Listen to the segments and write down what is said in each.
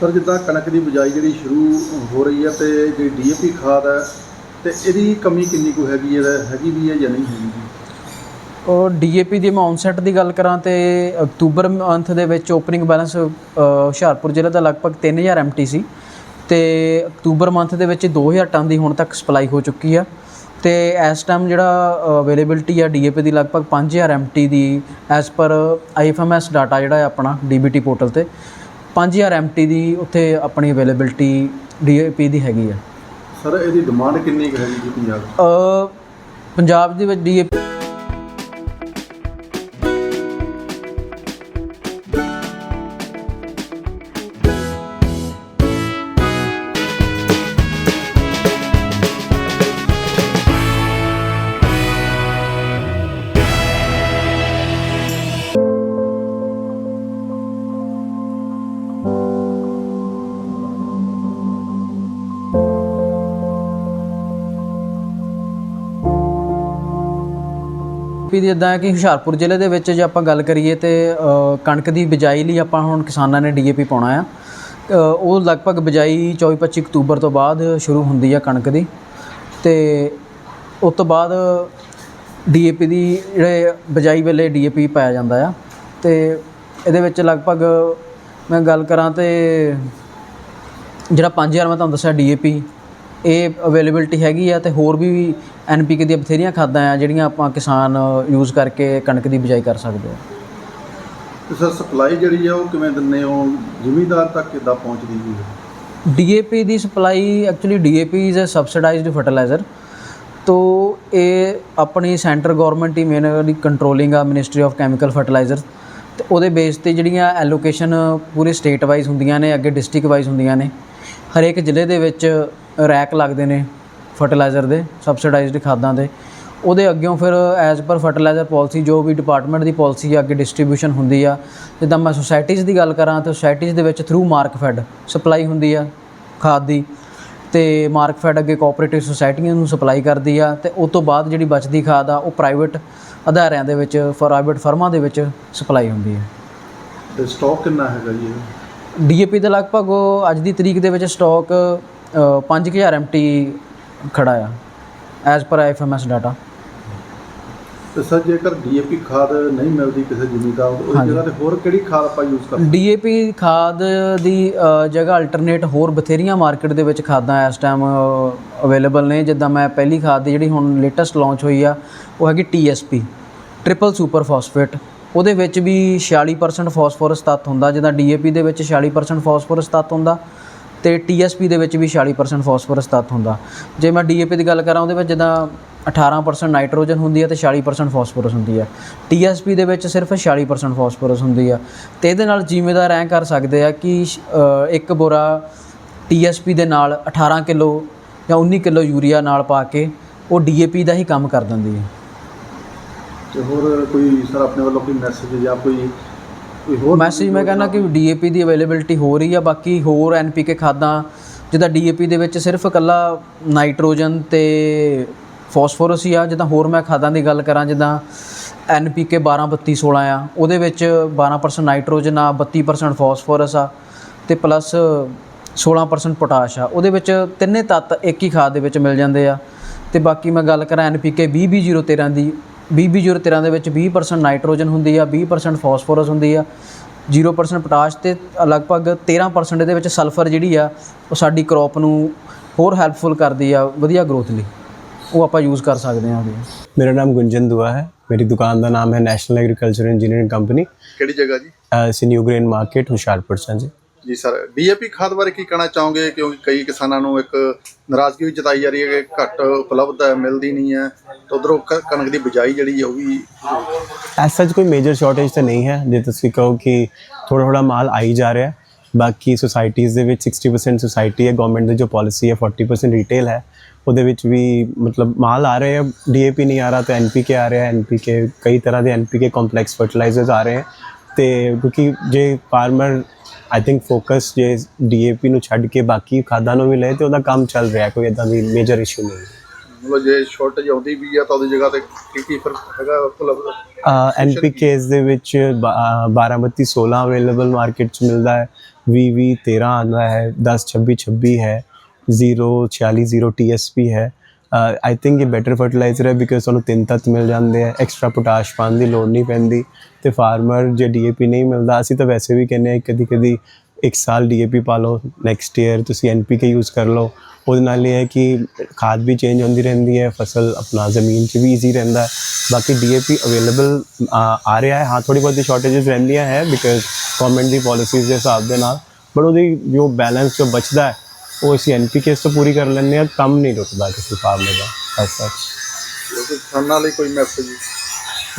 Sir ਜਿੱਦਾਂ ਕਣਕ ਦੀ ਬਿਜਾਈ ਜਿਹੜੀ ਸ਼ੁਰੂ ਹੋ ਰਹੀ ਹੈ ਤੇ ਜਿਹੜੀ ਡੀਏਪੀ ਖਾਦ ਹੈ ਤੇ ਇਹਦੀ ਕਮੀ ਕਿੰਨੀ ਕੁ ਹੈਗੀ ਹੈ, ਹੈਗੀ ਵੀ ਹੈ ਜਾਂ ਨਹੀਂ ਹੈਗੀ ਔਰ ਡੀਏਪੀ ਦੀ ਮੈਂ ਔਨਸੈਟ ਦੀ ਗੱਲ ਕਰਾਂ ਤੇ ਅਕਤੂਬਰ ਮੰਥ ਦੇ ਵਿੱਚ ਓਪਨਿੰਗ ਬੈਲੈਂਸ ਹੁਸ਼ਿਆਰਪੁਰ ਜ਼ਿਲ੍ਹੇ ਦਾ ਲਗਭਗ 3000 ਐਮਟੀ ਸੀ ਤੇ ਅਕਤੂਬਰ ਮੰਥ ਦੇ ਵਿੱਚ 2000 ਟਨ ਦੀ ਹੁਣ ਤੱਕ ਸਪਲਾਈ ਹੋ ਚੁੱਕੀ ਆ ਤੇ ਇਸ ਟਾਈਮ ਜਿਹੜਾ ਅਵੇਲੇਬਿਲਟੀ ਆ ਡੀਏਪੀ ਦੀ ਲਗਭਗ 5000 ਐਮਟੀ ਦੀ ਐਸ ਪਰ ਆਈਐਫਐਮਐਸ ਡਾਟਾ ਜਿਹੜਾ ਹੈ ਆਪਣਾ ਡੀਬੀਟੀ ਪੋਰਟਲ ਤੇ। 5000 ਐਮਟੀ ਦੀ ਉੱਥੇ ਆਪਣੀ ਅਵੇਲੇਬਿਲਟੀ ਡੀਏਪੀ ਦੀ ਹੈਗੀ ਆ। ਸਰ ਇਹਦੀ ਡਿਮਾਂਡ ਕਿੰਨੀ ਕੁ ਹੈਗੀ ਜੀ ਪੰਜਾਬ 'ਚ? ਅ, ਪੰਜਾਬ ਦੇ ਵਿੱਚ ਡੀਏਪੀ ਵੀ ਜਿੱਦਾਂ ਕਿ ਹੁਸ਼ਿਆਰਪੁਰ ਜ਼ਿਲ੍ਹੇ ਦੇ ਵਿੱਚ ਜੇ ਆਪਾਂ ਗੱਲ ਕਰੀਏ ਤੇ ਕਣਕ ਦੀ ਬਿਜਾਈ ਲਈ ਆਪਾਂ ਹੁਣ ਕਿਸਾਨਾਂ ਨੇ ਡੀਏਪੀ ਪਾਉਣਾ ਆ। ਉਹ ਲਗਭਗ ਬਿਜਾਈ 24-25 ਅਕਤੂਬਰ ਤੋਂ ਬਾਅਦ ਸ਼ੁਰੂ ਹੁੰਦੀ ਆ ਕਣਕ ਦੀ। ਤੇ ਉਸ ਤੋਂ ਬਾਅਦ ਡੀਏਪੀ ਦੀ ਜਿਹੜੇ ਬਿਜਾਈ ਵੇਲੇ ਡੀਏਪੀ ਪਾਇਆ ਜਾਂਦਾ ਆ। ਤੇ ਇਹਦੇ ਵਿੱਚ ਲਗਭਗ ਮੈਂ ਗੱਲ ਕਰਾਂ ਤੇ ਜਿਹੜਾ 5000 ਮੈਂ ਤੁਹਾਨੂੰ ਦੱਸਿਆ ਡੀਏਪੀ ਇਹ ਅਵੇਲੇਬਿਲਟੀ ਹੈਗੀ ਆ ਤੇ ਹੋਰ ਵੀ ਐਨਪੀਕੇ ਦੀਆਂ ਬਥੇਰੀਆਂ ਖਾਦਾਂ ਆ ਜਿਹੜੀਆਂ ਆਪਾਂ ਕਿਸਾਨ ਯੂਜ਼ ਕਰਕੇ ਕਣਕ ਦੀ ਬਿਜਾਈ ਕਰ ਸਕਦੇ ਆ। ਤੇ ਸਰ ਸਪਲਾਈ ਜਿਹੜੀ ਆ ਉਹ ਕਿਵੇਂ ਦਿੰਦੇ ਹੋ? ਜ਼ਿਮੀਂਦਾਰ ਤੱਕ ਕਿੱਦਾਂ ਪਹੁੰਚਦੀ ਹੈ DAP the supply actually DAP is uh subsidized fertilizer ਤੋ ਇਹ ਆਪਣੀ ਸੈਂਟਰ ਗਵਰਨਮੈਂਟ ਹੀ ਮੇਨਲੀ ਕੰਟਰੋਲਿੰਗ ਆ ਮਿਨਿਸਟਰੀ ਆਫ ਕੈਮੀਕਲ ਫਰਟੀਲਾਈਜ਼ਰ ਤੇ ਉਹਦੇ ਬੇਸ ਤੇ ਜਿਹੜੀਆਂ ਐਲੋਕੇਸ਼ਨ ਪੂਰੇ ਸਟੇਟ ਵਾਈਜ਼ ਹੁੰਦੀਆਂ ਨੇ ਅੱਗੇ ਡਿਸਟ੍ਰਿਕਟ ਵਾਈਜ਼ ਹੁੰਦੀਆਂ ਨੇ। ਹਰੇਕ ਜ਼ਿਲ੍ਹੇ ਦੇ ਵਿੱਚ ਰੈਕ ਲੱਗਦੇ ਨੇ ਫਰਟੀਲਾਈਜ਼ਰ ਦੇ ਸਬਸਿਡਾਈਜ਼ਡ ਖਾਦਾਂ ਦੇ। ਉਹਦੇ ਅੱਗਿਓਂ ਫਿਰ ਐਜ਼ ਪਰ ਫਰਟੀਲਾਈਜ਼ਰ ਪਾਲਿਸੀ ਜੋ ਵੀ ਡਿਪਾਰਟਮੈਂਟ ਦੀ ਪਾਲਿਸੀ ਆ ਅੱਗੇ ਡਿਸਟ੍ਰੀਬਿਊਸ਼ਨ ਹੁੰਦੀ ਆ। ਜਿੱਦਾਂ ਮੈਂ ਸੁਸਾਇਟੀਜ਼ ਦੀ ਗੱਲ ਕਰਾਂ ਤਾਂ ਸੁਸਾਇਟੀਜ਼ ਦੇ ਵਿੱਚ ਥਰੂ ਮਾਰਕਫੈਡ ਸਪਲਾਈ ਹੁੰਦੀ ਆ ਖਾਦ ਦੀ। ਤੇ ਮਾਰਕਫੈਡ ਅੱਗੇ ਕੋਆਪਰੇਟਿਵ ਸੁਸਾਇਟੀਆਂ ਨੂੰ ਸਪਲਾਈ ਕਰਦੀ ਆ ਤੇ ਉਸ ਤੋਂ ਬਾਅਦ ਜਿਹੜੀ ਬਚਦੀ ਖਾਦ ਆ ਉਹ ਪ੍ਰਾਈਵੇਟ ਅਦਾਰਿਆਂ ਦੇ ਵਿੱਚ ਪ੍ਰਾਈਵੇਟ ਫਰਮਾਂ ਦੇ ਵਿੱਚ ਸਪਲਾਈ ਹੁੰਦੀ ਹੈ ਤੇ ਸਟਾਕ ਕਿੰਨਾ ਹੈਗਾ ਜੀ ਡੀਏਪੀ ਦੇ ਲਗਭਗ ਅੱਜ ਦੀ ਤਰੀਕ ਦੇ ਵਿੱਚ ਸਟਾਕ 5000 ਐਮਟੀ ਖੜਾ ਆ ਐਜ਼ ਪਰ ਆਈਐਫਐਮਐਸ ਡਾਟਾ ਤੇ ਸਰ ਜੇਕਰ ਡੀਏਪੀ ਖਾਦ ਨਹੀਂ ਮਿਲਦੀ ਕਿਸੇ ਜ਼ਿਮੀਂਦਾਰ ਨੂੰ ਹਾਂਜੀ। ਜਗ੍ਹਾ ਤੇ ਹੋਰ ਕਿਹੜੀ ਖਾਦ ਆਪਾਂ ਯੂਜ਼ ਕਰ ਡੀਏਪੀ ਖਾਦ ਦੀ ਅ, ਜਗ੍ਹਾ ਅਲਟਰਨੇਟ ਹੋਰ ਬਥੇਰੀਆਂ ਮਾਰਕੀਟ ਦੇ ਵਿੱਚ ਖਾਦਾਂ ਇਸ ਟਾਈਮ ਅਵੇਲੇਬਲ ਨੇ। ਜਿੱਦਾਂ ਮੈਂ ਪਹਿਲੀ ਖਾਦ ਦੀ ਜਿਹੜੀ ਹੁਣ ਲੇਟੈਸਟ ਲਾਂਚ ਹੋਈ ਆ ਉਹ ਹੈਗੀ ਟੀਐਸਪੀ ਟ੍ਰਿਪਲ ਸੁਪਰ ਫਾਸਫੇਟ ਉਹਦੇ ਵਿੱਚ ਵੀ 46% ਫਾਸਫੋਰਸ ਤੱਤ ਹੁੰਦਾ ਜਿੱਦਾਂ ਡੀਏਪੀ ਦੇ ਵਿੱਚ 46% ਫਾਸਫੋਰਸ ਤੱਤ ਹੁੰਦਾ। ਤੇ ਟੀਐਸਪੀ ਦੇ ਵਿੱਚ ਵੀ 46% ਫਾਸਫੋਰਸ ਤੱਤ ਹੁੰਦਾ। ਜੇ ਮੈਂ ਡੀਏਪੀ ਦੀ ਗੱਲ ਕਰਾਂ ਉਹਦੇ ਵਿੱਚ ਜਿੱਦਾਂ 18% ਨਾਈਟ੍ਰੋਜਨ ਹੁੰਦੀ ਹੈ ਤੇ 40% ਫਾਸਫੋਰਸ ਹੁੰਦੀ ਹੈ। ਟੀਐਸਪੀ ਦੇ ਵਿੱਚ ਸਿਰਫ 46% ਫਾਸਫੋਰਸ ਹੁੰਦੀ ਆ। ਤੇ ਇਹਦੇ ਨਾਲ ਜ਼ਿਮੀਦਾਰ ਐਂ ਕਰ ਸਕਦੇ ਆ ਕਿ ਅ, ਇੱਕ ਬੋਰਾ ਟੀਐਸਪੀ ਦੇ ਨਾਲ 18 ਕਿਲੋ ਜਾਂ 19 ਕਿਲੋ ਯੂਰੀਆ ਨਾਲ ਪਾ ਕੇ ਉਹ ਡੀਏਪੀ ਦਾ ਹੀ ਕੰਮ ਕਰ ਦਿੰਦੀ ਹੈ। ਤੇ ਹੋਰ ਕੋਈ ਸਰ ਆਪਣੇ ਵੱਲੋਂ ਕੋਈ ਮੈਸੇਜ ਜਾਂ ਕੋਈ ਕੋਈ ਹੋਰ ਮੈਸੇਜ ਮੈਂ ਕਹਿੰਦਾ ਕਿ ਡੀਏਪੀ ਦੀ ਅਵੇਲੇਬਿਲਟੀ ਹੋ ਰਹੀ ਆ ਬਾਕੀ ਹੋਰ ਐਨਪੀਕੇ ਖਾਦਾਂ ਜਿੱਦਾਂ ਡੀਏਪੀ ਦੇ ਵਿੱਚ ਸਿਰਫ ਇਕੱਲਾ ਨਾਈਟ੍ਰੋਜਨ ਤੇ ਫਾਸਫੋਰਸ ਹੀ ਆ ਜਿੱਦਾਂ ਹੋਰ ਮੈਂ ਖਾਦਾਂ ਦੀ ਗੱਲ ਕਰਾਂ ਜਿੱਦਾਂ ਐਨਪੀਕੇ 12 32 16 ਆ ਉਹਦੇ ਵਿੱਚ 12% ਨਾਈਟ੍ਰੋਜਨ ਆ 32% ਫਾਸਫੋਰਸ ਆ ਤੇ ਪਲੱਸ 16% ਪੋਟਾਸ਼ ਆ। ਉਹਦੇ ਵਿੱਚ ਤਿੰਨੇ ਤੱਤ ਇੱਕ ਹੀ ਖਾਦ ਦੇ ਵਿੱਚ ਮਿਲ ਜਾਂਦੇ ਆ। ਤੇ ਬਾਕੀ ਮੈਂ ਗੱਲ ਕਰਾਂ ਐਨਪੀਕੇ 20-013 ਦੀ 20 ਦੇ ਵਿੱਚ 20% ਨਾਈਟ੍ਰੋਜਨ ਹੁੰਦੀ ਆ 20% ਫਾਸਫੋਰਸ ਹੁੰਦੀ ਆ 0% ਪੋਟਾਸ਼ ਤੇ ਲਗਭਗ 13% ਦੇ ਵਿੱਚ ਸਲਫਰ ਜਿਹੜੀ ਆ ਉਹ ਸਾਡੀ crop ਨੂੰ ਹੋਰ ਹੈਲਪਫੁਲ ਕਰਦੀ ਆ ਵਧੀਆ ਗਰੋਥ ਲਈ। ਉਹ ਆਪਾਂ ਯੂਜ਼ ਕਰ ਸਕਦੇ ਆ ਉਹਦੇ। ਮੇਰਾ ਨਾਮ ਗੁੰਜਨ ਦੁਆ ਹੈ। ਮੇਰੀ ਦੁਕਾਨ ਦਾ ਨਾਮ ਹੈ ਨੈਸ਼ਨਲ ਐਗਰੀਕਲਚਰ ਇੰਜੀਨੀਅਰਿੰਗ ਕੰਪਨੀ ਕਿਹੜੀ ਜਗ੍ਹਾ ਜੀ? ਅਸੀਂ ਨਿਊ ਗ੍ਰੇਨ ਮਾਰਕੀਟ ਹੁਸ਼ਿਆਰਪੁਰ ਸਾਂ ਜੀ। ਜੀ ਸਰ ਡੀਏਪੀ ਖਾਦ ਬਾਰੇ ਕੀ ਕਹਿਣਾ ਚਾਹੋਗੇ? ਕਿਉਂਕਿ ਕਈ ਕਿਸਾਨਾਂ ਨੂੰ ਇੱਕ ਨਾਰਾਜ਼ਗੀ ਵੀ ਜਤਾਈ ਜਾ ਰਹੀ ਹੈ ਕਿ ਘੱਟ ਉਪਲਬਧ ਹੈ, ਮਿਲਦੀ ਨਹੀਂ ਹੈ, ਤੇ ਉਧਰੋਂ ਕਣਕ ਦੀ ਬਿਜਾਈ ਜਿਹੜੀ ਹੈ ਉਹ ਵੀ ਐਸ ਸੱਚ ਕੋਈ ਮੇਜਰ ਸ਼ਾਰਟੇਜ ਤਾਂ ਨਹੀਂ ਹੈ। ਜੇ ਤੁਸੀਂ ਕਹੋ ਕਿ ਥੋੜਾ ਥੋੜਾ ਮਾਲ ਆਈ ਜਾ ਰਿਹਾ ਬਾਕੀ ਸੁਸਾਇਟੀਆਂ ਦੇ ਵਿੱਚ 60% ਸੁਸਾਇਟੀ ਹੈ ਗਵਰਨਮੈਂਟ ਦੀ ਜੋ ਪਾਲਿਸੀ ਹੈ 40% ਰਿਟੇਲ ਹੈ, ਉਹਦੇ ਵਿੱਚ ਵੀ ਮਤਲਬ ਮਾਲ ਆ ਰਹੇ ਹੈ। ਡੀਏਪੀ ਨਹੀਂ ਆ ਰਿਹਾ ਤਾਂ ਐਨਪੀਕੇ ਆ ਰਿਹਾ ਹੈ। ਐਨਪੀਕੇ ਕਈ ਤਰ੍ਹਾਂ ਦੇ ਐਨਪੀਕੇ ਕੰਪਲੈਕਸ ਫਰਟੀਲਾਈਜ਼ਰਸ ਆ ਰਹੇ ਹਨ ਤੇ ਕਿਉਂਕਿ ਜੇ ਫਾਰਮਰ ਆਈ ਥਿੰਕ ਫੋਕਸ ਜੇ ਡੀਏਪੀ ਨੂੰ ਛੱਡ ਕੇ ਬਾਕੀ ਖਾਦਾਂ ਨੂੰ ਵੀ ਲਏ ਤੇ ਉਹਦਾ ਕੰਮ ਚੱਲ ਰਿਹਾ ਕੋਈ ਇਦਾਂ ਦੀ ਮੇਜਰ ਇਸ਼ੂ ਨਹੀਂ ਮਤਲਬ ਜੇ ਸ਼ਾਰਟੇਜ ਆਉਂਦੀ ਵੀ ਆ ਤਾਂ ਉਹਦੀ ਜਗ੍ਹਾ ਤੇ ਕੀ ਕੀ ਫ਼ਰਕ ਹੈਗਾ ਉਪਲਬਧ ਐਨਪੀਕੇਸ ਦੇ? ਵਿੱਚ 12 32 16 ਅਵੇਲੇਬਲ ਮਾਰਕੀਟ ਚ ਮਿਲਦਾ ਹੈ ਵੀਹ ਵੀਹ 13 ਆਉਂਦਾ ਹੈ 10 26 26 ਹੈ 0 46 0 TSP ਹੈ। ਆਈ ਥਿੰਕ ਇਹ ਬੈਟਰ ਫਰਟੀਲਾਈਜ਼ਰ ਹੈ ਬਿਕਾਜ਼ ਤੁਹਾਨੂੰ ਤਿੰਨ ਤੱਤ ਮਿਲ ਜਾਂਦੇ ਆ ਐਕਸਟਰਾ ਪੋਟਾਸ਼ ਪਾਉਣ ਦੀ ਲੋੜ ਨਹੀਂ ਪੈਂਦੀ ਤੇ ਫਾਰਮਰ ਜੇ ਡੀਏਪੀ ਨਹੀਂ ਮਿਲਦਾ ਅਸੀਂ ਤਾਂ ਵੈਸੇ ਵੀ ਕਹਿੰਦੇ ਆ ਕਦੀ ਕਦੀ ਇੱਕ ਸਾਲ ਡੀਏਪੀ ਪਾ ਲਓ ਨੈਕਸਟ ਈਅਰ ਤੁਸੀਂ ਐਨਪੀਕੇ ਯੂਜ਼ ਕਰ ਲਓ ਉਹਦੇ ਨਾਲ ਇਹ ਹੈ ਕਿ ਖਾਦ ਵੀ ਚੇਂਜ ਹੁੰਦੀ ਰਹਿੰਦੀ ਹੈ ਫਸਲ ਆਪਣਾ ਜ਼ਮੀਨ 'ਚ ਵੀ ਈਜ਼ੀ ਰਹਿੰਦਾ ਹੈ ਬਾਕੀ ਡੀਏਪੀ ਅਵੇਲੇਬਲ ਆ ਰਿਹਾ ਹੈ ਹਾਂ ਥੋੜੀ ਬਹੁਤੀ ਸ਼ਾਰਟੇजेस ਰਹਿੰਦੀਆਂ ਹੈ ਬਿਕਾਜ਼ ਗਵਰਨਮੈਂਟ ਦੀ ਪਾਲਿਸੀਜ਼ ਦੇ ਹਿਸਾਬ ਦੇ ਨਾਲ ਬਟ ਉਹਦੀ ਜੋ ਬੈਲੈਂਸ ਜੋ ਬਚਦਾ ਹੈ ਉਹ ਅਸੀਂ ਐਨਪੀਕੇ ਤੋਂ ਪੂਰੀ ਕਰ ਲੈਂਦੇ ਹਾਂ ਕੰਮ ਨਹੀਂ ਰੁਕਦਾ ਕਿਸੇ ਫਾਰਮਰ ਦਾ ਐਸਾ ਕਿਉਂਕਿ ਕਿਸਾਨਾਂ ਲਈ ਕੋਈ ਮੈਸੇਜ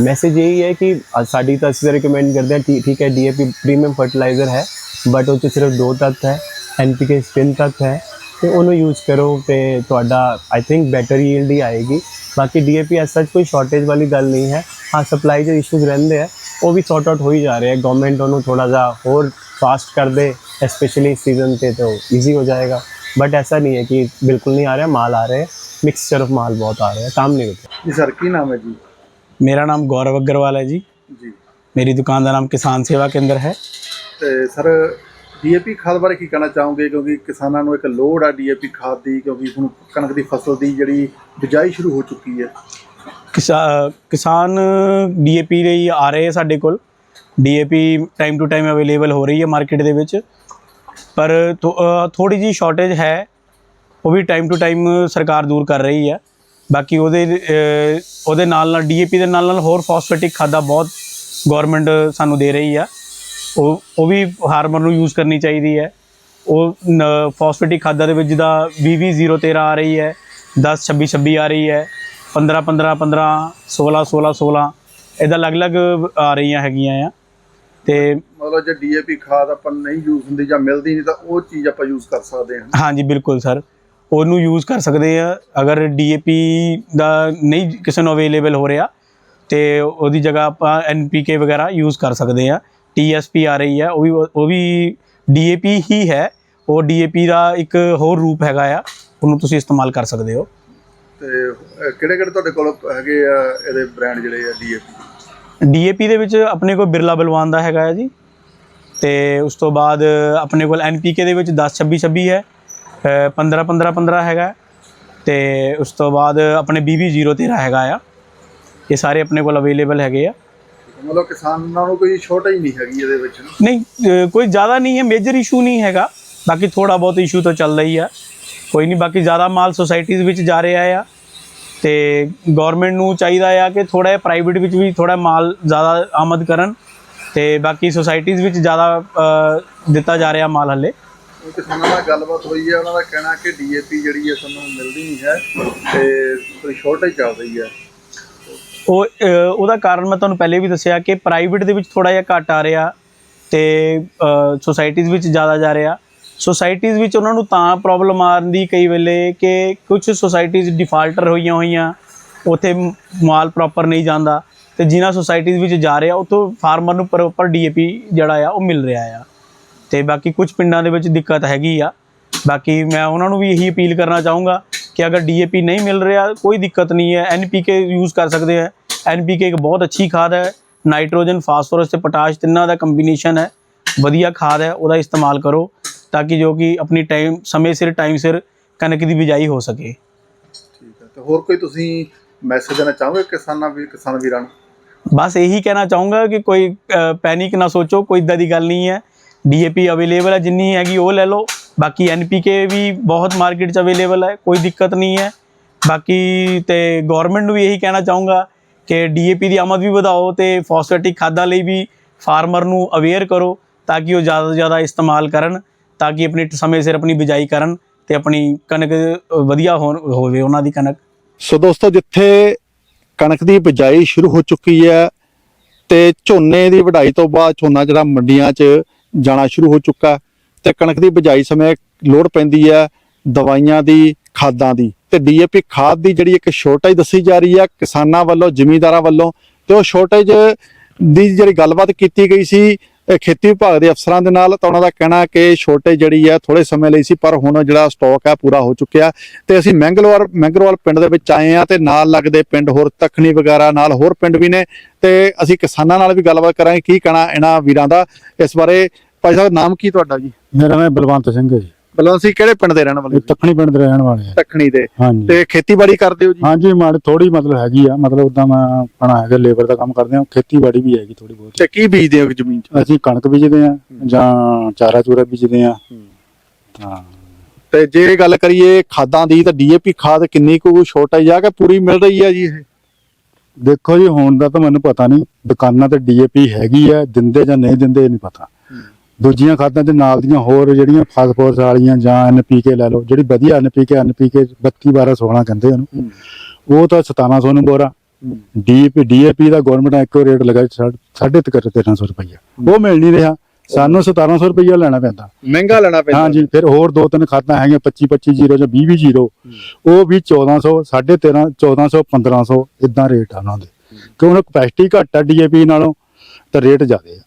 ਮੈਸੇਜ ਇਹੀ ਹੈ ਕਿ ਅ- ਸਾਡੀ ਤਾਂ ਅਸੀਂ ਰਿਕਮੈਂਡ ਕਰਦੇ ਹਾਂ ਠੀ- ਠੀਕ ਹੈ ਡੀਏਪੀ ਪ੍ਰੀਮੀਅਮ ਫਰਟੀਲਾਈਜ਼ਰ ਹੈ ਬਟ ਉਹ 'ਚ ਸਿਰਫ ਦੋ ਤੱਤ ਹੈ ਐਨਪੀਕੇ ਤਿੰਨ ਤੱਤ ਹੈ ਤੇ ਉਹਨੂੰ ਯੂਜ਼ ਕਰੋ ਤੇ ਤੁਹਾਡਾ ਆਈ ਥਿੰਕ ਬੈਟਰ ਯੀਲਡ ਹੀ ਆਏਗੀ ਬਾਕੀ ਡੀਏਪੀ ਐਸ ਸੱਚ ਕੋਈ ਸ਼ਾਰਟੇਜ ਵਾਲੀ ਗੱਲ ਨਹੀਂ ਹੈ ਹਾਂ ਸਪਲਾਈ ਦੇ ਇਸ਼ੂਜ਼ ਰਹਿੰਦੇ ਆ ਉਹ ਵੀ ਸੌਰਟ ਆਊਟ ਹੋਈ ਜਾ ਰਿਹਾ ਹੈ। ਗਵਰਨਮੈਂਟ ਉਹਨੂੰ ਥੋੜਾ ਜਿਹਾ ਹੋਰ ਫਾਸਟ ਕਰ ਦੇ ਸਪੈਸ਼ਲੀ ਸੀਜ਼ਨ ਤੇ ਤਾਂ ਈਜ਼ੀ ਹੋ ਜਾਏਗਾ। ਬਟ ਐਸਾ ਨਹੀਂ ਹੈ ਕਿ ਬਿਲਕੁਲ ਨਹੀਂ ਆ ਰਿਹਾ ਮਾਲ ਆ ਰਿਹਾ ਮਿਕਸਚਰ ਆਫ ਮਾਲ ਬਹੁਤ ਆ ਰਿਹਾ ਕੰਮ ਨਹੀਂ ਹੋ ਰਿਹਾ। ਜੀ ਸਰ ਕੀ ਨਾਮ ਹੈ ਜੀ? ਮੇਰਾ ਨਾਮ ਗੌਰਵ ਅਗਰਵਾਲ ਹੈ ਜੀ। ਜੀ। ਮੇਰੀ ਦੁਕਾਨ ਦਾ ਨਾਮ ਕਿਸਾਨ ਸੇਵਾ ਕੇਂਦਰ ਹੈ। ਤੇ ਸਰ ਡੀਏਪੀ ਖਾਦ ਬਾਰੇ ਕੀ ਕਹਿਣਾ ਚਾਹੋਗੇ? ਕਿਉਂਕਿ ਕਿਸਾਨਾਂ ਨੂੰ ਇੱਕ ਲੋੜ ਆ ਡੀਏਪੀ ਖਾਦ ਦੀ ਕਿਉਂਕਿ ਹੁਣ ਕਣਕ ਦੀ ਫਸਲ ਦੀ ਜਿਹੜੀ ਬਿਜਾਈ ਸ਼ੁਰੂ ਹੋ ਚੁੱਕੀ ਹੈ। ਕਿਸਾਨ ਡੀਏਪੀ ਲਈ ਆ ਰਹੇ ਸਾਡੇ ਕੋਲ। DAP time to time available ਹੋ ਰਹੀ ਹੈ ਮਾਰਕੀਟ ਦੇ ਵਿੱਚ। ਪਰ ਥੋੜੀ ਜੀ ਸ਼ਾਰਟੇਜ ਹੈ। ਉਹ ਵੀ ਟਾਈਮ ਟੂ ਟਾਈਮ ਸਰਕਾਰ ਦੂਰ ਕਰ ਰਹੀ ਹੈ। ਬਾਕੀ ਉਹਦੇ ਉਹਦੇ ਨਾਲ ਨਾਲ ਡੀਏਪੀ ਦੇ ਨਾਲ ਨਾਲ ਹੋਰ ਫਾਸਫੇਟਿਕ ਖਾਦਾਂ ਬਹੁਤ ਗਵਰਨਮੈਂਟ ਸਾਨੂੰ ਦੇ ਰਹੀ ਆ। ਉਹ ਉਹ ਵੀ ਹਾਰਮਰ ਨੂੰ ਯੂਜ਼ ਕਰਨੀ ਚਾਹੀਦੀ ਹੈ। ਉਹ ਫਾਸਫੇਟਿਕ ਖਾਦਾਂ ਦੇ ਵਿੱਚ ਜਿਹਦਾ 20 013 ਆ ਰਹੀ ਹੈ। 10 26 26 ਆ ਰਹੀ ਹੈ। 15 15 15 16 16 16 ਇਹਦਾ ਅਲੱਗ-ਅਲੱਗ ਆ ਰਹੀਆਂ ਹੈਗੀਆਂ ਆ। ਤੇ ਮਤਲਬ ਜੇ ਡੀਏਪੀ ਖਾਦ ਆਪਾਂ ਨਹੀਂ ਯੂਜ਼ ਹੁੰਦੀ ਜਾਂ ਮਿਲਦੀ ਨਹੀਂ ਤਾਂ ਉਹ ਚੀਜ਼ ਆਪਾਂ ਯੂਜ਼ ਕਰ ਸਕਦੇ ਹਾਂ। ਹਾਂਜੀ ਬਿਲਕੁਲ ਸਰ। ਉਹਨੂੰ ਯੂਜ਼ ਕਰ ਸਕਦੇ ਆ। ਅਗਰ ਡੀਏਪੀ ਦਾ ਨਹੀਂ ਕਿਸੇ ਨੂੰ ਅਵੇਲੇਬਲ ਹੋ ਰਿਹਾ ਤੇ ਉਹਦੀ ਜਗ੍ਹਾ ਆਪਾਂ ਐਨਪੀਕੇ ਵਗੈਰਾ ਯੂਜ਼ ਕਰ ਸਕਦੇ ਆ। ਟੀਐਸਪੀ ਆ ਰਹੀ ਹੈ ਉਹ ਵੀ ਉਹ ਵੀ ਡੀਏਪੀ ਹੀ ਹੈ। ਉਹ ਡੀਏਪੀ ਦਾ ਇੱਕ ਹੋਰ ਰੂਪ ਹੈਗਾ ਆ। ਉਹਨੂੰ ਤੁਸੀਂ ਇਸਤੇਮਾਲ ਕਰ ਸਕਦੇ ਹੋ। ਤੇ ਕਿਹੜੇ ਕਿਹੜੇ ਤੁਹਾਡੇ ਕੋਲ ਹੈਗੇ ਆ ਇਹਦੇ ਬ੍ਰਾਂਡ ਜਿਹੜੇ ਆ ਡੀਏਪੀ ਡੀਏਪੀ ਦੇ ਵਿੱਚ ਆਪਣੇ ਕੋਲ ਬਿਰਲਾ ਬਲਵਾਨ ਦਾ ਹੈਗਾ ਹੈ ਜੀ। ਤੇ ਉਸ ਤੋਂ ਬਾਅਦ ਆਪਣੇ ਕੋਲ ਐਨਪੀਕੇ ਦੇ ਵਿੱਚ 10 26 26 ਹੈ। 15 15 15 ਹੈਗਾ। ਤੇ ਉਸ ਤੋਂ ਬਾਅਦ ਆਪਣੇ 20 013 ਹੈਗਾ ਆ। ਇਹ ਸਾਰੇ ਆਪਣੇ ਕੋਲ ਅਵੇਲੇਬਲ ਹੈਗੇ ਆ। ਮਤਲਬ ਕਿਸਾਨਾਂ ਨੂੰ ਕੋਈ ਛੋਟਾ ਹੀ ਨਹੀਂ ਹੈਗੀ ਇਹਦੇ ਵਿੱਚ ਨਹੀਂ ਕੋਈ ਜ਼ਿਆਦਾ ਨਹੀਂ ਹੈ ਮੇਜਰ ਇਸ਼ੂ ਨਹੀਂ ਹੈਗਾ। ਬਾਕੀ ਥੋੜਾ ਬਹੁਤ ਇਸ਼ੂ ਤਾਂ ਚੱਲਦਾ ਹੀ ਆ। ਕੋਈ ਨਹੀਂ ਬਾਕੀ ਜ਼ਿਆਦਾ ਮਾਲ ਸੁਸਾਇਟੀਜ਼ ਵਿੱਚ ਜਾ ਰਿਹਾ ਆ ਤੇ ਗਵਰਨਮੈਂਟ ਨੂੰ ਚਾਹੀਦਾ ਆ ਕਿ ਥੋੜਾ ਜਿਹਾ ਪ੍ਰਾਈਵੇਟ ਵਿੱਚ ਵੀ ਥੋੜਾ ਮਾਲ ਜ਼ਿਆਦਾ ਆਮਦ ਕਰਨ ਤੇ ਬਾਕੀ ਸੁਸਾਇਟੀਜ਼ ਵਿੱਚ ਜ਼ਿਆਦਾ ਦਿੱਤਾ ਜਾ ਰਿਹਾ ਮਾਲ ਹੱਲੇ। ਕਿਸਾਨਾਂ ਨਾਲ ਗੱਲਬਾਤ ਹੋਈ ਹੈ ਉਹਨਾਂ ਦਾ ਕਹਿਣਾ ਕਿ ਡੀਏਪੀ ਜਿਹੜੀ ਹੈ ਸਾਨੂੰ ਮਿਲਦੀ ਨਹੀਂ ਹੈ ਤੇ ਕੋਈ ਛੋਟੇਜ ਚੱਲ ਰਹੀ ਹੈ ਉਹ ਉਹਦਾ ਕਾਰਨ ਮੈਂ ਤੁਹਾਨੂੰ ਪਹਿਲੇ ਵੀ ਦੱਸਿਆ ਕਿ ਪ੍ਰਾਈਵੇਟ ਦੇ ਵਿੱਚ ਥੋੜਾ ਜਿਹਾ ਘੱਟ ਆ ਰਿਹਾ ਤੇ ਸੁਸਾਇਟੀਜ਼ ਵਿੱਚ ਜ਼ਿਆਦਾ ਜਾ ਰਿਹਾ। ਸੋਸਾਇਟੀਜ਼ ਵਿੱਚ ਉਹਨਾਂ ਨੂੰ ਤਾਂ ਪ੍ਰੋਬਲਮ ਆਉਂਦੀ ਕਈ ਵੇਲੇ ਕਿ ਕੁਝ ਸੁਸਾਇਟੀਜ਼ ਡਿਫਾਲਟਰ ਹੋਈਆਂ ਹੋਈਆਂ, ਉਥੇ ਮਾਲ ਪ੍ਰੋਪਰ ਨਹੀਂ ਜਾਂਦਾ ਤੇ ਜਿਨ੍ਹਾਂ ਸੁਸਾਇਟੀਜ਼ ਵਿੱਚ ਜਾ ਰਿਹਾ ਉਤੋਂ ਫਾਰਮਰ ਨੂੰ ਪ੍ਰੋਪਰ ਡੀਏਪੀ ਜਿਹੜਾ ਆ, ਉਹ ਮਿਲ ਰਿਹਾ ਆ। ਤੇ ਬਾਕੀ ਕੁਝ ਪਿੰਡਾਂ ਦੇ ਵਿੱਚ ਦਿੱਕਤ ਹੈਗੀ ਆ। ਬਾਕੀ ਮੈਂ ਉਹਨਾਂ ਨੂੰ ਵੀ ਇਹੀ ਅਪੀਲ ਕਰਨਾ ਚਾਹੂੰਗਾ ਕਿ ਅਗਰ ਡੀਏਪੀ ਨਹੀਂ ਮਿਲ ਰਿਹਾ, ਕੋਈ ਦਿੱਕਤ ਨਹੀਂ ਹੈ। ਐਨਪੀਕੇ ਯੂਜ਼ ਕਰ ਸਕਦੇ ਆ। ਐਨਪੀਕੇ ਇੱਕ ਬਹੁਤ ਅੱਛੀ ਖਾਦ ਹੈ। ਨਾਈਟ੍ਰੋਜਨ ਫਾਸਫੋਰਸ ਤੇ ਪੋਟਾਸ਼ ਤਿੰਨਾਂ ਦਾ ਕੰਬੀਨੇਸ਼ਨ ਹੈ। ਵਧੀਆ ਖਾਦ ਹੈ, ਉਹਦਾ ਇਸਤੇਮਾਲ ਕਰੋ। ਤਾਂ ਕਿ ਜੋ ਕਿ ਆਪਣੀ ਟਾਈਮ ਸਮੇਂ ਸਿਰ ਟਾਈਮ ਸਿਰ ਕਣਕ ਦੀ ਬਿਜਾਈ ਹੋ ਸਕੇ। ਠੀਕ ਹੈ ਤੇ ਹੋਰ ਕੋਈ ਤੁਸੀਂ ਮੈਸੇਜ ਦੇਣਾ ਚਾਹੋਗੇ ਕਿਸਾਨਾਂ ਵੀ ਕਿਸਾਨ ਵੀਰਾਂ ਨੂੰ? ਬਸ ਇਹੀ ਕਹਿਣਾ ਚਾਹੂੰਗਾ ਕਿ ਕੋਈ ਪੈਨਿਕ ਨਾ ਸੋਚੋ ਕੋਈ ਇਦਾਂ ਦੀ ਗੱਲ ਨਹੀਂ ਹੈ। ਡੀਏਪੀ ਅਵੇਲੇਬਲ ਹੈ ਜਿੰਨੀ ਹੈਗੀ ਉਹ ਲੈ ਲਓ। ਬਾਕੀ ਐਨਪੀਕੇ ਵੀ ਬਹੁਤ ਮਾਰਕੀਟ 'ਚ ਅਵੇਲੇਬਲ ਹੈ ਕੋਈ ਦਿੱਕਤ ਨਹੀਂ ਹੈ। ਬਾਕੀ ਤੇ ਗਵਰਨਮੈਂਟ ਨੂੰ ਵੀ ਇਹੀ ਕਹਿਣਾ ਚਾਹੂੰਗਾ ਕਿ ਡੀਏਪੀ ਦੀ ਆਮਦ ਵੀ ਵਧਾਓ ਤੇ ਫਾਸਫੇਟਿਕ ਖਾਦਾਂ ਲਈ ਵੀ ਫਾਰਮਰ ਨੂੰ ਅਵੇਅਰ ਕਰੋ ਤਾਂ ਕਿ ਉਹ ਜ਼ਿਆਦਾ ਤੋਂ ਜ਼ਿਆਦਾ ਇਸਤੇਮਾਲ ਕਰਨ। ਤਾਂ ਕਿ ਆਪਣੀ ਸਮੇਂ ਸਿਰ ਆਪਣੀ ਬਿਜਾਈ ਕਰਨ ਤੇ ਆਪਣੀ ਕਣਕ ਵਧੀਆ ਹੋਵੇ ਉਹਨਾਂ ਦੀ ਕਣਕ। ਸੋ ਦੋਸਤੋ, ਜਿੱਥੇ ਕਣਕ ਦੀ ਬਿਜਾਈ ਸ਼ੁਰੂ ਹੋ ਚੁੱਕੀ ਹੈ ਤੇ ਝੋਨੇ ਦੀ ਵਢਾਈ ਤੋਂ ਬਾਅਦ ਝੋਨਾ ਜਿਹੜਾ ਮੰਡੀਆਂ 'ਚ ਜਾਣਾ ਸ਼ੁਰੂ ਹੋ ਚੁੱਕਾ ਤੇ ਕਣਕ ਦੀ ਬਿਜਾਈ ਸਮੇਂ ਲੋੜ ਪੈਂਦੀ ਹੈ ਦਵਾਈਆਂ ਦੀ, ਖਾਦਾਂ ਦੀ। ਤੇ ਡੀਏਪੀ ਖਾਦ ਦੀ ਜਿਹੜੀ ਇੱਕ ਸ਼ੋਰਟੇਜ ਦੱਸੀ ਜਾ ਰਹੀ ਹੈ, ਕਿਸਾਨਾਂ ਵੱਲੋਂ, ਜ਼ਿਮੀਂਦਾਰਾਂ ਵੱਲੋਂ, ਤੇ ਉਹ ਸ਼ੋਰਟੇਜ ਦੀ ਜਿਹੜੀ ਗੱਲਬਾਤ ਕੀਤੀ ਗਈ ਸੀ ਖੇਤੀ ਵਿਭਾਗ ਦੇ ਅਫਸਰਾਂ ਦੇ ਨਾਲ ਤਾਂ ਉਹਨਾਂ ਦਾ ਕਹਿਣਾ ਕਿ ਛੋਟੇ ਜਿਹੜੀ ਹੈ ਥੋੜੇ ਸਮੇਂ ਲਈ ਸੀ, ਪਰ ਹੁਣ ਜਿਹੜਾ ਸਟਾਕ ਹੈ ਪੂਰਾ ਹੋ ਚੁੱਕਿਆ ਤੇ ਅਸੀਂ ਮੈਂਗਲੋਰ ਮੈਂਗਰੋਵਾਲ ਪਿੰਡ ਦੇ ਵਿੱਚ ਆਏ ਆ ਤੇ ਨਾਲ ਲੱਗਦੇ ਪਿੰਡ ਹੋਰ ਤਖਣੀ ਵਗੈਰਾ, ਨਾਲ ਹੋਰ ਪਿੰਡ ਵੀ ਨੇ। ਤੇ ਅਸੀਂ ਕਿਸਾਨਾਂ ਨਾਲ ਵੀ ਗੱਲਬਾਤ ਕਰਾਂਗੇ, ਕੀ ਕਹਿਣਾ ਇਹਨਾਂ ਵੀਰਾਂ ਦਾ ਇਸ ਬਾਰੇ। ਭਾਈ ਸਾਹਿਬ, ਨਾਮ ਕੀ ਤੁਹਾਡਾ ਜੀ? ਮੇਰਾ ਨਾਮ ਬਲਵੰਤ ਸਿੰਘ ਹੈ ਜੀ। ਬਲਵੰਤ ਸਿੰਘ ਕਿਹੜੇ ਪਿੰਡ ਦੇ ਰਹਿਣ ਵਾਲੇ ਤਖਣੀ ਪਿੰਡ ਦੇ ਰਹਿਣ ਵਾਲੇ ਆ। ਤਖਣੀ ਦੇ। ਹਾਂਜੀ। ਤੇ ਖੇਤੀਬਾੜੀ ਕਰਦੇ ਹੋ ਜੀ? ਹਾਂਜੀ ਮਾੜੀ ਥੋੜੀ ਮਤਲਬ ਹੈਗੀ ਆ। ਮਤਲਬ ਉਦਾਂ ਮੈਂ ਆਪਣਾ ਹੈਗਾ ਲੇਬਰ ਦਾ ਕੰਮ ਕਰਦੇ ਆ ਖੇਤੀਬਾੜੀ ਵੀ ਹੈਗੀ ਥੋੜੀ ਬਹੁਤ। ਤੇ ਕੀ ਬੀਜਦੇ ਹੋ ਜ਼ਮੀਨ 'ਚ? ਅਸੀਂ ਕਣਕ ਬੀਜਦੇ ਆ ਜਾਂ ਚਾਰਾ ਚੂਰਾ ਬੀਜਦੇ ਆ ਹਾਂ। ਤੇ ਜੇ ਗੱਲ ਕਰੀਏ ਖਾਦਾਂ ਦੀ ਤਾਂ ਡੀਏਪੀ ਖਾਦ ਕਿੰਨੀ ਕੁ ਛੋਟਾ ਆ ਕਿ ਪੂਰੀ ਮਿਲ ਰਹੀ ਆ ਜੀ ਇਹ? ਦੇਖੋ ਜੀ ਹੁਣ ਦਾ ਤਾਂ ਮੈਨੂੰ ਪਤਾ ਨਹੀਂ। ਦੁਕਾਨਾਂ ਤੇ ਡੀਏਪੀ ਹੈਗੀ ਆ ਦਿੰਦੇ ਜਾਂ ਨਹੀਂ ਦਿੰਦੇ ਇਹ ਨਹੀਂ ਪਤਾ। ਦੂਜੀਆਂ ਖਾਦਾਂ ਦੇ ਨਾਲ ਦੀਆਂ ਹੋਰ ਜਿਹੜੀਆਂ ਫਾਸਫੋਰਸ ਵਾਲੀਆਂ ਜਾਂ ਐਨਪੀਕੇ ਲੈ ਲਓ ਜਿਹੜੀ ਵਧੀਆ ਐਨਪੀਕੇ ਐਨਪੀਕੇ 32 12 16 ਕਹਿੰਦੇ ਉਹਨੂੰ ਉਹ ਤਾਂ 1700 ਨੂੰ ਬੋਰਾ। ਡੀਏਪੀ ਡੀਏਪੀ ਦਾ ਗਵਰਨਮੈਂਟ ਇੱਕੋ ਰੇਟ ਲਗਾਇਆ ਸਾਢੇ 1300 ਰੁਪਈਆ। ਉਹ ਮਿਲ ਨਹੀਂ ਰਿਹਾ। ਸਾਨੂੰ 1700 ਰੁਪਈਆ ਲੈਣਾ ਪੈਂਦਾ। ਮਹਿੰਗਾ ਲੈਣਾ ਪੈਂਦਾ। ਹਾਂਜੀ ਫਿਰ ਹੋਰ ਦੋ ਤਿੰਨ ਖਾਤਾਂ ਹੈਗੀਆਂ 25 25 ਜ਼ੀਰੋ ਜਾਂ 20 20 ਜ਼ੀਰੋ। ਉਹ ਵੀ 1400 13.5 1400 1500 ਇਦਾਂ ਰੇਟ ਆ ਉਹਨਾਂ ਦੇ। ਕਿਉਂ ਉਹਨਾਂ ਕਪੈਸਿਟੀ ਘੱਟ ਆ ਡੀਏਪੀ ਨਾਲੋਂ ਤਾਂ ਰੇਟ ਜ਼ਿਆਦੇ ਆ।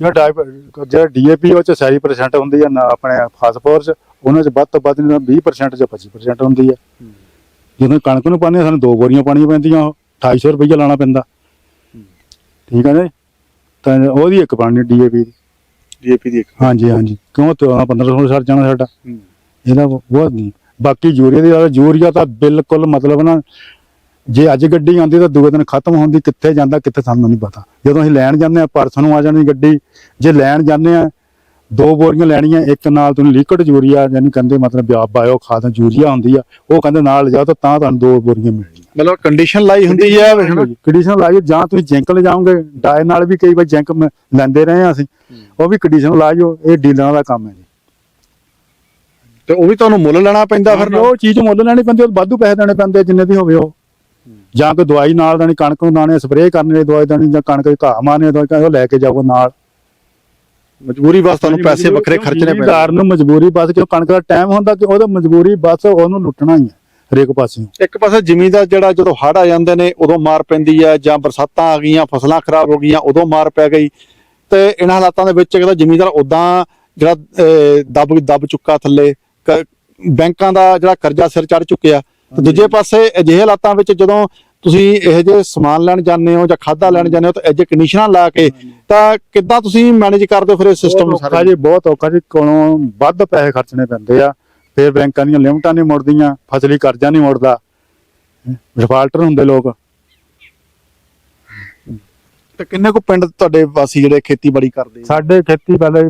ਟਾਈਪ ਜਿਹੜਾ ਡੀਏਪੀ ਉਹ ਚ 40% ਹੁੰਦੀ ਨਾ ਆਪਣੇ ਫਾਸਫੋਰਸ ਉਹਨਾਂ ਚ ਵੱਧ ਤੋਂ ਵੱਧ ਨਹੀਂ ਤਾਂ 20% ਜਾਂ 25% ਹੁੰਦੀ ਆ। ਜਦੋਂ ਕਣਕ ਨੂੰ ਪਾਉਂਦੇ ਸਾਨੂੰ ਦੋ ਬੋਰੀਆਂ ਪਾਣੀਆਂ ਪੈਂਦੀਆਂ ਉਹ 2800 ਰੁਪਈਆ ਲਾਣਾ ਪੈਂਦਾ। ਠੀਕ ਹੈ ਨਾ? ਤਾਂ ਉਹਦੀ ਇੱਕ ਪਾਣੀ ਡੀਏਪੀ ਦੀ। ਡੀਏਪੀ ਦੀ ਇੱਕ। ਹਾਂਜੀ ਹਾਂਜੀ। ਕਿਉਂ ਤੇ 1500 ਸਰ ਜਾਣਾ ਸਾਡਾ? ਇਹਦਾ ਬਹੁਤ ਨਹੀਂ ਬਾਕੀ ਯੂਰੀਆ ਦੀ ਯੂਰੀਆ ਤਾਂ ਬਿਲਕੁਲ ਮਤਲਬ ਨਾ ਜੇ ਅੱਜ ਗੱਡੀ ਆਉਂਦੀ ਤਾਂ ਦੂਏ ਦਿਨ ਖਤਮ ਹੁੰਦੀ ਕਿੱਥੇ ਜਾਂਦਾ ਕਿੱਥੇ ਸਾਨੂੰ ਨਹੀਂ ਪਤਾ। ਜਦੋਂ ਅਸੀਂ ਲੈਣ ਜਾਂਦੇ ਆ ਪਰਸੋਂ ਨੂੰ ਆ ਜਾਣੀ ਗੱਡੀ ਜੇ ਲੈਣ ਜਾਂਦੇ ਆ ਦੋ ਬੋਰੀਆਂ ਲੈਣੀਆਂ ਇੱਕ ਨਾਲ ਤੁਹਾਨੂੰ ਲਿਕਵਿਡ ਯੂਰੀਆ ਯਾਨੀ ਕਹਿੰਦੇ ਮਤਲਬ ਬਾਇਓ ਖਾਦ ਯੂਰੀਆ ਹੁੰਦੀ ਆ ਉਹ ਕਹਿੰਦੇ ਨਾਲ ਲਿਜਾਓ ਤਾਂ ਤਾਂ ਤੁਹਾਨੂੰ ਦੋ ਬੋਰੀਆਂ ਮਿਲਣੀਆਂ। ਮਤਲਬ ਕੰਡੀਸ਼ਨ ਲਾਈ ਹੁੰਦੀ ਆ ਕੰਡੀਸ਼ਨ ਲਾਈ ਜਾਂ ਤੁਸੀਂ ਜਿੰਕ ਲੈ ਜਾਓਗੇ ਡਾਏ ਨਾਲ ਵੀ ਕਈ ਵਾਰ ਜਿੰਕ ਲੈਂਦੇ ਰਹੇ ਆ ਅਸੀਂ ਉਹ ਵੀ ਕੰਡੀਸ਼ਨ ਲਾਇਓ ਇਹ ਡੀਲਰਾਂ ਦਾ ਕੰਮ ਹੈ ਜੀ। ਤੇ ਉਹ ਵੀ ਤੁਹਾਨੂੰ ਮੁੱਲ ਲੈਣਾ ਪੈਂਦਾ ਫਿਰ ਉਹ ਚੀਜ਼ ਮੁੱਲ ਲੈਣੀ ਪੈਂਦੀ ਉਹ ਵਾਧੂ ਪੈਸੇ ਦੇਣੇ ਪੈਂਦੇ ਜਿੰਨੇ ਦੀ ਹੋਵੇ ਉਹ। ਜਾਂ ਕੋਈ ਦਵਾਈ ਨਾਲ ਦੇਣੀ ਕਣਕ ਨੂੰ ਦਾਣੇ ਸਪਰੇਅ ਕਰਨੇ ਦਵਾਈ ਦੇਣੀ ਜਾਂ ਕਣਕ ਦੇ ਘਾਹ ਮਾਰਨੇ ਦਵਾਈ ਕਰਨੀ, ਉਹ ਲੈ ਕੇ ਜਾਓ ਨਾਲ। ਮਜਬੂਰੀ ਬਸ ਤੁਹਾਨੂੰ ਪੈਸੇ ਵੱਖਰੇ ਖਰਚਣੇ ਪੈਂਦੇ ਜ਼ਿਮੀਂਦਾਰ ਨੂੰ ਮਜਬੂਰੀ ਬਸ ਕਿ ਕਣਕ ਦਾ ਟਾਈਮ ਹੁੰਦਾ ਕਿ ਉਹਦਾ ਮਜਬੂਰੀ ਬਸ ਉਹਨੂੰ ਲੁੱਟਣਾ ਹੀ ਹੈ ਹਰੇਕ ਪਾਸਿਓਂ। ਇੱਕ ਪਾਸੇ ਜ਼ਮੀਨ ਦਾ ਜਿਹੜਾ ਜਦੋਂ ਹੜ੍ਹ ਆ ਜਾਂਦੇ ਨੇ ਉਦੋਂ ਮਾਰ ਪੈਂਦੀ ਆ ਜਾਂ ਬਰਸਾਤਾਂ ਆ ਗਈਆਂ ਫਸਲਾਂ ਖਰਾਬ ਹੋ ਗਈਆਂ ਉਦੋਂ ਮਾਰ ਪੈ ਗਈ। ਤੇ ਇਹਨਾਂ ਹਾਲਾਤਾਂ ਦੇ ਵਿੱਚ ਕਹਿੰਦਾ ਜ਼ਮੀਨਦਾਰ ਉਦਾਂ ਜਿਹੜਾ ਦਬ ਦਬ ਚੁੱਕਾ ਥੱਲੇ ਬੈਂਕਾਂ ਦਾ ਜਿਹੜਾ ਕਰਜ਼ਾ ਸਿਰ ਚੜ ਚੁੱਕਿਆ। ਤੇ ਦੂਜੇ ਪਾਸੇ ਅਜਿਹੇ ਹਾਲਾਤਾਂ ਵਿੱਚ ਜਦੋਂ ਤੁਸੀਂ ਇਹ ਜਿਹੇ ਸਮਾਨ ਲੈਣ ਜਾਂਦੇ ਹੋ ਜਾਂ ਖਾਦਾ ਲੈਣ ਜਾਂਦੇ ਹੋ ਤਾਂ ਜਿਹੇ ਕੰਡੀਸ਼ਨਾਂ ਲਾ ਕੇ ਤਾਂ ਕਿੱਦਾਂ ਤੁਸੀਂ ਮੈਨੇਜ ਕਰਦੇ ਹੋ ਫਿਰ ਇਹ ਸਿਸਟਮ ਨੂੰ ਔਖਾ ਜੀ ਬਹੁਤ ਔਖਾ ਜੀ ਕੋਲੋਂ ਵੱਧ ਪੈਸੇ ਖਰਚਣੇ ਪੈਂਦੇ ਆ। ਫਿਰ ਬੈਂਕਾਂ ਦੀਆਂ ਲਿਮਟਾਂ ਨਹੀਂ ਮੁੜਦੀਆਂ ਫਸਲੀ ਕਰਜ਼ਾ ਨਹੀਂ ਮੁੜਦਾ। ਡਿਫਾਲਟਰ ਹੁੰਦੇ ਲੋਕ। ਤੇ ਕਿੰਨੇ ਕੁ ਪਿੰਡ ਤੁਹਾਡੇ ਵਾਸੀ ਜਿਹੜੇ ਖੇਤੀਬਾੜੀ ਕਰਦੇ? ਸਾਡੇ ਖੇਤੀ ਪਹਿਲੇ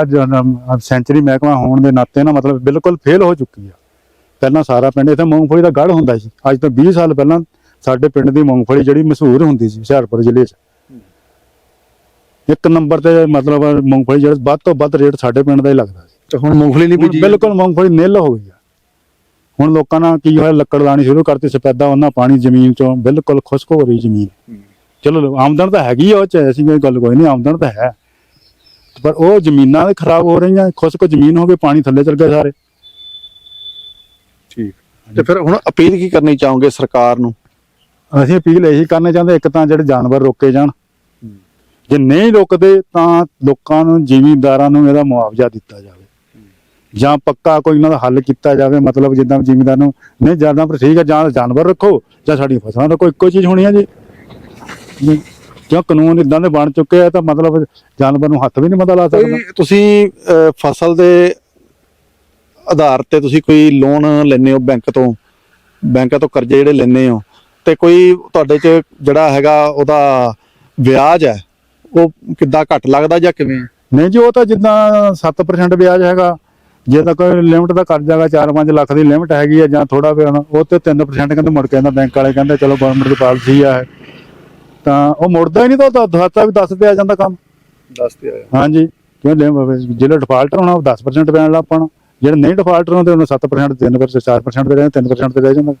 ਅੱਜ ਸੈਂਚਰੀ ਮਹਿਕਮਾ ਹੋਣ ਦੇ ਨਾਤੇ ਨਾ ਮਤਲਬ ਬਿਲਕੁਲ ਫੇਲ ਹੋ ਚੁੱਕੀ ਆ। ਪਹਿਲਾਂ ਸਾਰਾ ਪਿੰਡ ਇੱਥੇ ਮੂੰਗਫਲੀ ਦਾ ਗੜ ਹੁੰਦਾ ਸੀ। ਅੱਜ ਤੋਂ 20 ਸਾਲ ਪਹਿਲਾਂ ਸਾਡੇ ਪਿੰਡ ਦੀ ਮੂੰਗਫਲੀ ਜਿਹੜੀ ਮਸ਼ਹੂਰ ਹੁੰਦੀ ਸੀ ਹੁਸ਼ਿਆਰਪੁਰ ਜ਼ਿਲ੍ਹੇ 'ਚ। ਇੱਕ ਨੰਬਰ ਤੇ ਮਤਲਬ ਮੂੰਗਫਲੀ ਜਿਹੜਾ ਵੱਧ ਤੋਂ ਵੱਧ ਰੇਟ ਸਾਡੇ ਪਿੰਡ ਦਾ ਹੀ ਲੱਗਦਾ ਸੀ। ਤੇ ਹੁਣ ਮੂੰਗਫਲੀ ਨਹੀਂ ਬੀਜੀ। ਬਿਲਕੁਲ ਮੂੰਗਫਲੀ ਨਿੱਲ ਹੋ ਗਈ ਆ। ਹੁਣ ਲੋਕਾਂ ਨਾਲ ਕੀ ਹੋਇਆ ਲੱਕੜ ਲਾਣੀ ਸ਼ੁਰੂ ਕਰਤੀ ਸਫੈਦਾ ਉਹਨਾਂ ਪਾਣੀ ਜ਼ਮੀਨ ਚੋਂ ਬਿਲਕੁਲ ਖੁਸ਼ਕ ਹੋ ਰਹੀ ਜ਼ਮੀਨ। ਚਲੋ ਆਮਦਨ ਤਾਂ ਹੈਗੀ ਆ ਉਹ ਚ ਐਸੀ ਕੋਈ ਗੱਲ ਕੋਈ ਨਹੀਂ ਆਮਦਨ ਤਾਂ ਹੈ। ਪਰ ਉਹ ਜ਼ਮੀਨਾਂ ਦੇ ਖਰਾਬ ਹੋ ਰਹੀਆਂ ਖੁਸ਼ਕ ਜ਼ਮੀਨ ਹੋ ਗਈ ਪਾਣੀ ਥੱਲੇ ਚਲ ਗਿਆ ਸਾਰੇ। ਠੀਕ। ਤੇ ਫਿਰ ਹੁਣ ਅਪੀਲ ਕੀ ਕਰਨੀ ਚਾਹੋਗੇ ਸਰਕਾਰ ਨੂੰ? ਅਸੀਂ ਅਪੀਲ ਇਹੀ ਕਰਨਾ ਚਾਹੁੰਦੇ ਇੱਕ ਤਾਂ ਜਿਹੜੇ ਜਾਨਵਰ ਰੋਕੇ ਜਾਣ। ਜੇ ਨਹੀਂ ਰੁਕਦੇ ਤਾਂ ਲੋਕਾਂ ਨੂੰ ਜ਼ਿਮੀਂਦਾਰਾਂ ਨੂੰ ਇਹਦਾ ਮੁਆਵਜ਼ਾ ਦਿੱਤਾ ਜਾਵੇ। ਜਾਂ ਪੱਕਾ ਕੋਈ ਇਹਨਾਂ ਦਾ ਹੱਲ ਕੀਤਾ ਜਾਵੇ ਮਤਲਬ ਜਿੱਦਾਂ ਜ਼ਿਮੀਂਦਾਰ ਨੂੰ ਨਹੀਂ ਜਾਨਵਰ ਪਰ ਠੀਕ ਹੈ ਜਾਂ ਜਾਨਵਰ ਰੱਖੋ ਜਾਂ ਸਾਡੀ ਫਸਲਾਂ ਰੱਖੋ ਇੱਕੋ ਚੀਜ਼ ਹੋਣੀ ਹੈ ਜੀ। ਕਿਉਂ ਕਾਨੂੰਨ ਇਦਾਂ ਦੇ ਬਣ ਚੁੱਕੇ ਆ ਤਾਂ ਮਤਲਬ ਜਾਨਵਰ ਨੂੰ ਹੱਥ ਵੀ ਨਹੀਂ ਬੰਦਾ ਲਾ ਸਕਦਾ। ਤੁਸੀਂ ਫਸਲ ਦੇ ਆਧਾਰ ਤੇ ਤੁਸੀਂ ਕੋਈ ਲੋਨ ਲੈਨੇ ਹੋ ਬੈਂਕ ਤੋਂ ਬੈਂਕਾਂ ਤੋਂ ਕਰਜ਼ੇ ਜਿਹੜੇ ਲੈਨੇ ਹੋ ਤੇ ਕੋਈ ਤੁਹਾਡੇ ਚ ਜਿਹੜਾ ਹੈਗਾ ਉਹਦਾ ਵਿਆਜ ਹੈ ਉਹ ਕਿੱਦਾਂ ਘੱਟ ਲੱਗਦਾ ਜਾਂ ਕਿਵੇਂ? ਨਹੀਂ ਜੀ ਉਹ ਤਾਂ ਜਿੱਦਾਂ 7% ਵਿਆਜ ਹੈਗਾ ਜੇ ਤਾਂ ਕੋਈ ਲਿਮਟ ਦਾ ਕਰਜ਼ਾ ਹੈਗਾ 4-5 ਲੱਖ ਦੀ ਲਿਮਟ ਹੈਗੀ ਆ ਜਾਂ ਥੋੜਾ ਵੀ ਹੋਣਾ ਉਹ ਤੇ 3% ਕਹਿੰਦੇ ਮੁੜ ਕੇ ਆਉਂਦਾ ਬੈਂਕ ਵਾਲੇ ਕਹਿੰਦੇ ਚਲੋ ਗਵਰਨਮੈਂਟ ਦੀ ਪਾਲਿਸੀ ਆ। ਤਾਂ ਉਹ ਮੁੜਦਾ ਹੀ ਨਹੀਂ ਤਾਂ ਉਹ ਦੱਸਦਾ ਵੀ 10 ਤੇ ਆ ਜਾਂਦਾ ਕੰਮ। ਦੱਸਦੇ ਆਇਆ ਹਾਂਜੀ ਕਿਉਂ ਲਿਮ- ਜਿਹੜੇ ਡਿਫਾਲਟਰ ਹੋਣਾ ਉਹ 10% ਪੈਣ ਲੱਗ ਪਣਾ। ਜਿਹੜੇ ਨਹੀਂ ਡਿਫਾਲਟਰ ਹੁੰਦੇ ਉਹਨਾਂ 7% 3% 4% ਤੇ ਰਹਿ 3% ਤੇ ਰਹਿ ਜਾਂਦੇ।